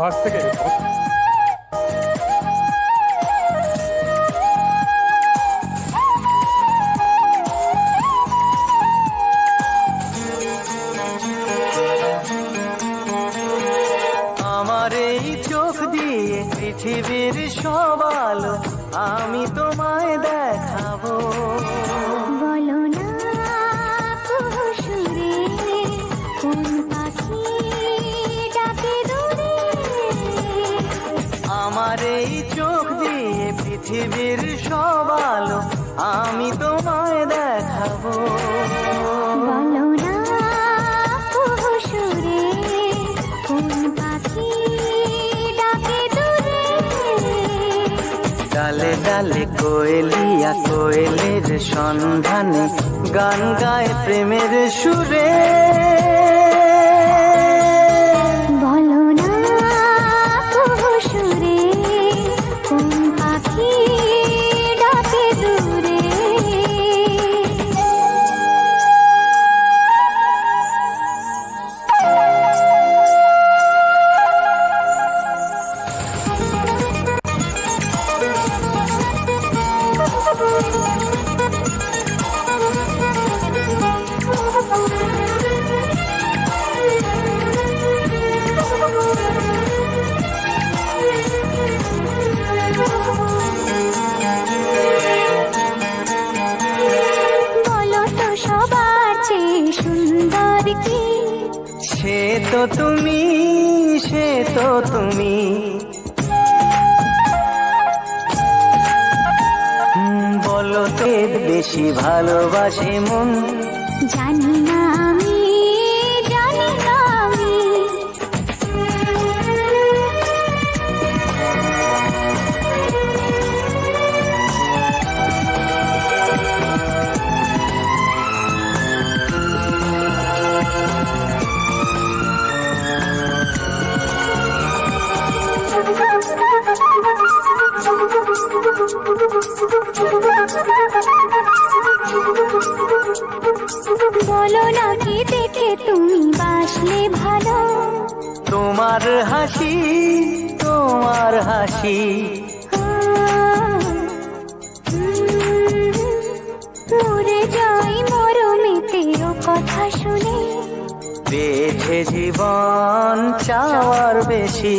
পাশ থেকে আমার এই চোখ দিয়ে পৃথিবীর সব আলো আমি তোমায় দেখাবো। আমার এই চোখ দিয়ে পৃথিবীর সব আলো আমি তোমায় দেখাবো। ডালে ডালে কোয়েলিয়া কোয়েলের সন্ধানে গান গায় প্রেমের সুরে। তো তুমি সে তো তুমি। বলো তে বেশি ভালোবাসে মন। জানি না আমি বলো না কি দেখে তুমি বাসলে ভালো? তোমার হাসি তোমার হাসি। মরে যাই মরমেতে ও কথা শুনে। পেয়েছে জীবন চাওয়ার বেশি।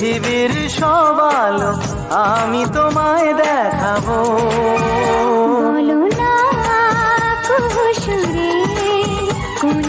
পৃথিবীর সব আলো আমি তোমায় দেখাবো। বলো না কোন